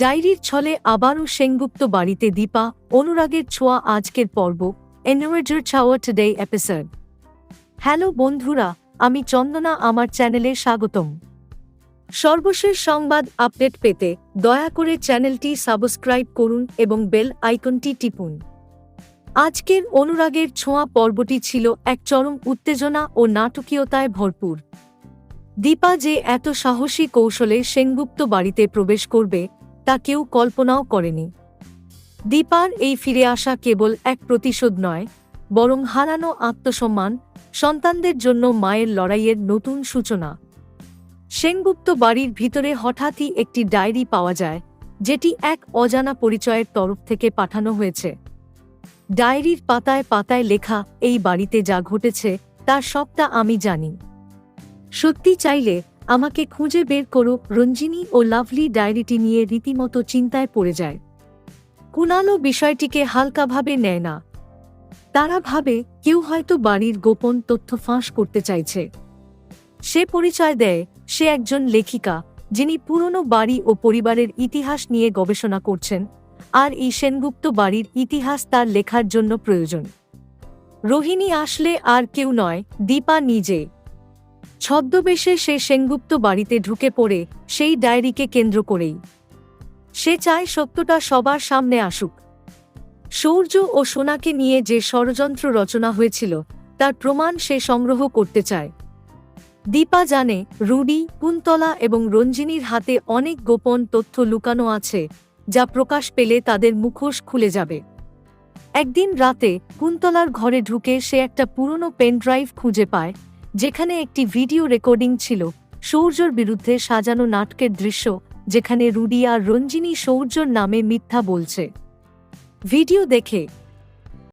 ডায়েরির ছলে আবারও সেনগুপ্ত বাড়িতে দীপা, অনুরাগের ছোঁয়া আজকের পর্ব এনওয়েজার ছাওয়া টুডে এপিসোড হ্যালো বন্ধুরা, আমি চন্দনা, আমার চ্যানেলে স্বাগতম। সর্বশেষ সংবাদ আপডেট পেতে দয়া করে চ্যানেলটি সাবস্ক্রাইব করুন এবং বেল আইকনটি টিপুন। আজকের অনুরাগের ছোঁয়া পর্বটি ছিল এক চরম উত্তেজনা ও নাটকীয়তায় ভরপুর। দীপা যে এত সাহসী কৌশলে সেনগুপ্ত বাড়িতে প্রবেশ করবে তা কেউ কল্পনাও করেনি। দীপার এই ফিরে আসা কেবল এক প্রতিশোধ নয়, বরং হারানো আত্মসম্মান, সন্তানদের জন্য মায়ের লড়াইয়ের নতুন সূচনা। সেনগুপ্ত বাড়ির ভিতরে হঠাৎই একটি ডায়েরি পাওয়া যায়, যেটি এক অজানা পরিচয়ের তরফ থেকে পাঠানো হয়েছে। ডায়েরির পাতায় পাতায় লেখা এই বাড়িতে যা ঘটেছে, তার সবটা আমি জানি। সত্যি চাইলে আমাকে খুঁজে বের করো রঞ্জিনী ও লাভলি ডায়েরিটি নিয়ে রীতিমতো চিন্তায় পড়ে যায়। কুণালও বিষয়টিকে হালকাভাবে নেয় না। তারা ভাবে, কেউ হয়তো বাড়ির গোপন তথ্য ফাঁস করতে চাইছে। সে পরিচয় দেয়, সে একজন লেখিকা, যিনি পুরনো বাড়ি ও পরিবারের ইতিহাস নিয়ে গবেষণা করছেন, আর এই সেনগুপ্ত বাড়ির ইতিহাস তার লেখার জন্য প্রয়োজন। রোহিণী আসলে আর কেউ নয়, দীপা নিজে। ছদ্মবেশে সে সেনগুপ্ত বাড়িতে ঢুকে পড়ে, সেই ডায়েরিকে কেন্দ্র করেই। সে চায় সত্যটা সবার সামনে আসুক। সৌর্য ও সোনাকে নিয়ে যে ষড়যন্ত্র রচনা হয়েছিল, তার প্রমাণ সে সংগ্রহ করতে চায়। দীপা জানে, রুডি, কুন্তলা এবং রঞ্জিনীর হাতে অনেক গোপন তথ্য লুকানো আছে, যা প্রকাশ পেলে তাদের মুখোশ খুলে যাবে। একদিন রাতে কুন্তলার ঘরে ঢুকে সে একটা পুরনো পেনড্রাইভ খুঁজে পায় যেখানে একটি ভিডিও রেকর্ডিং ছিল, সৌর্যর বিরুদ্ধে সাজানো নাটকের দৃশ্য, যেখানে রুডি আর রঞ্জিনী সৌর্যর নামে মিথ্যা বলছে। ভিডিও দেখে